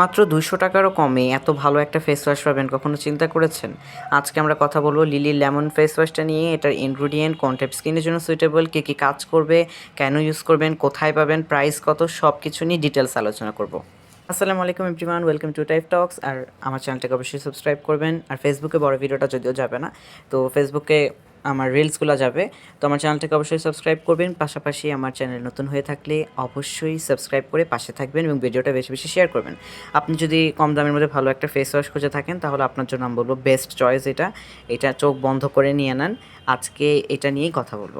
মাত্র দুইশো টাকারও কমে। এত ভালো একটা ফেস ওয়াশ পাবেন, কখনো চিন্তা করেছেন? আজকে আমরা কথা বলব লিলি লেমন ফেস ওয়াশটা নিয়ে। এটার ইনগ্রিডিয়েন্ট কোন টাইপ স্কিনের জন্য সুইটেবল কী কী কাজ করবে, কেন ইউজ করবেন, কোথায় পাবেন প্রাইস কত সব কিছু নিয়ে ডিটেলস আলোচনা করব। আসসালামু আলাইকুম everyone welcome to Type Talks আর আমার চ্যানেলটাকে অবশ্যই সাবস্ক্রাইব করবেন। আর ফেসবুকে বড় ভিডিওটা যদিও যাবে না, তো ফেসবুকে আমার রিলসগুলো যাবে। তো আমার চ্যানেলটাকে অবশ্যই সাবস্ক্রাইব করবেন। পাশাপাশি আমার চ্যানেল নতুন হয়ে থাকলে অবশ্যই সাবস্ক্রাইব করে পাশে থাকবেন এবং ভিডিওটা বেশি বেশি শেয়ার করবেন। আপনি যদি কম দামের মধ্যে ভালো একটা ফেস ওয়াশ খুঁজে থাকেন, তাহলে আপনার জন্য আমি বলব বেস্ট চয়েস এটা। এটা চোখ বন্ধ করে নিয়ে নেন। আজকে এটা নিয়েই কথা বলব।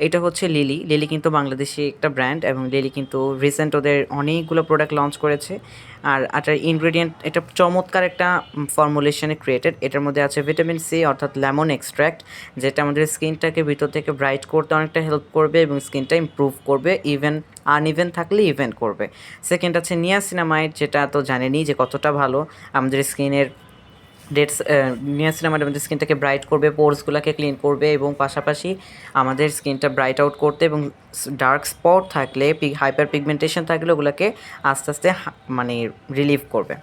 এটা হচ্ছে লিলি লিলি কিন্তু বাংলাদেশি একটা ব্র্যান্ড এবং লিলি কিন্তু রিসেন্ট ওদের অনেকগুলো প্রোডাক্ট লঞ্চ করেছে। আর এটার ইনগ্রেডিয়েন্ট এটা চমৎকার একটা ফর্মুলেশনে ক্রিয়েটেড এটার মধ্যে আছে ভিটামিন সি অর্থাৎ লেমন এক্সট্র্যাক্ট যেটা আমাদের স্কিনটাকে ভিতর থেকে ব্রাইট করতে অনেকটা হেল্প করবে এবং স্কিনটা ইম্প্রুভ করবে ইভেন আনইভেন থাকলে ইভেন করবে। সেকেন্ড আছে নিয়াসিনামাইড যেটা তো জানেনই যে কতটা ভালো আমাদের স্কিনের ডেটস নিয়াসিনামাইড আমাদের স্কিনটাকে ব্রাইট করবে পোর্সগুলোকে ক্লিন করবে এবং পাশাপাশি আমাদের স্কিনটা ব্রাইট আউট করতে এবং ডার্ক স্পট থাকলে হাইপার পিগমেন্টেশন থাকলে ওগুলোকে আস্তে আস্তে মানে রিলিভ করবে।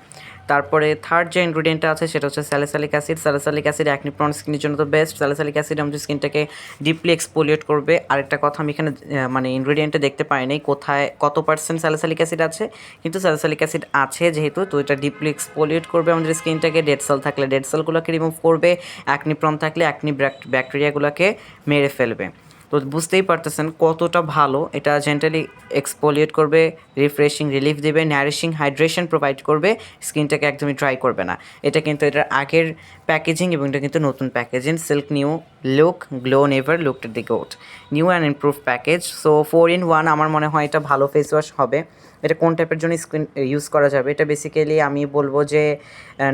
তারপরে থার্ড যে ইনগ্রিডিয়েন্টটা আছে সেটা হচ্ছে salicylic acid salicylic acid acne prone স্কিনের জন্য তো বেস্ট স্যালিসালিক অ্যাসিড আমাদের স্কিনটাকে ডিপলি এক্সপোলিয়েট করবে। আরেকটা কথা আমি এখানে মানে ইনগ্রিডিয়েন্টে দেখতে পাইনি কোথায়, কত পার্সেন্ট স্যালিসালিক অ্যাসিড আছে। কিন্তু স্যালিসালিক অ্যাসিড আছে যেহেতু, তো এটা ডিপলি এক্সপোলিয়েট করবে আমাদের স্কিনটাকে ডেড সেল থাকলে ডেড সেলগুলোকে রিমুভ করবে অ্যাকনি প্রন থাকলে অ্যাকনি ব্যাকটেরিয়াগুলোকে মেরে ফেলবে। তো বুঝতেই পারতেছেন কতটা ভালো। এটা জেন্টালি এক্সপোলিয়েট করবে রিফ্রেশিং রিলিফ দেবে ন্যারিশিং হাইড্রেশন প্রোভাইড করবে, স্কিনটাকে একদমই ড্রাই করবে না। এটা কিন্তু এটার আগের প্যাকেজিং এবং এটা কিন্তু নতুন packaging silk new look glow never looked the goat new and improve package so four in one আমার মনে হয় এটা ভালো ফেস ওয়াশ হবে। এটা কোন টাইপের জন্য স্কিন ইউজ করা যাবে? এটা বেসিক্যালি আমি বলব যে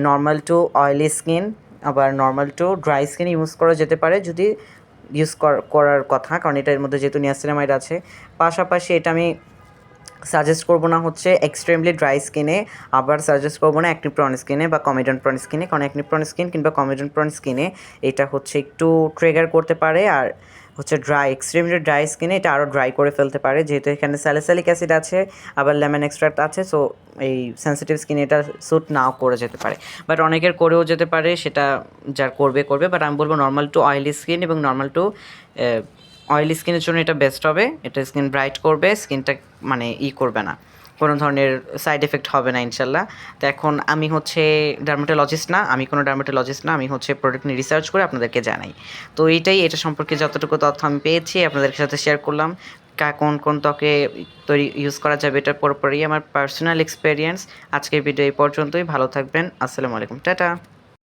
নর্মাল টু অয়েলি স্কিন আবার normal to dry skin use করা যেতে পারে। যদি ইউজ করার কথা, কারণ এটার মধ্যে যেহেতু নিয়াসিনামাইড আছে। পাশাপাশি এটা আমি সাজেস্ট করব না হচ্ছে এক্সট্রিমলি ড্রাই স্কিনে আবার সাজেস্ট করব না একটি প্রন স্কিনে বা কমেডন প্রন স্কিনে কারণ একটি প্রন স্কিন কিংবা কমেডন প্রন স্কিনে এটা হচ্ছে একটু ট্রেগার করতে পারে, আর হচ্ছে ড্রাই এক্সট্রিমলি ড্রাই স্কিনে এটা আরও ড্রাই করে ফেলতে পারে। যেহেতু এখানে স্যালিসালিক অ্যাসিড আছে, আবার লেমন এক্সট্রাক্ট আছে সো এই সেন্সিটিভ স্কিনে এটা স্যুট নাও করে যেতে পারে। বাট অনেকের করেও যেতে পারে, সেটা যার করবে করবে। বাট আমি বলব নর্মাল টু অয়েলি স্কিন এবং নর্মাল টু অয়েলি স্কিনের জন্য এটা বেস্ট হবে। এটা স্কিন ব্রাইট করবে স্কিনটা মানে ই করবে না। কোনো ধরনের সাইড এফেক্ট হবে না, ইনশাল্লাহ। তো এখন আমি হচ্ছে ডার্মাটোলজিস্ট না, আমি কোনো ডার্মাটোলজিস্ট না, আমি হচ্ছে প্রোডাক্ট নিয়ে রিসার্চ করে আপনাদেরকে জানাই। তো এইটাই, এটা সম্পর্কে যতটুকু তথ্য আমি পেয়েছি আপনাদের সাথে শেয়ার করলাম। কা, কোন কোন ত্বকে তৈরি ইউজ করা যাবে, এটার পরপরই আমার পার্সোনাল এক্সপিরিয়েন্স আজকের ভিডিও এই পর্যন্তই, ভালো থাকবেন, আসসালামু আলাইকুম, টাটা।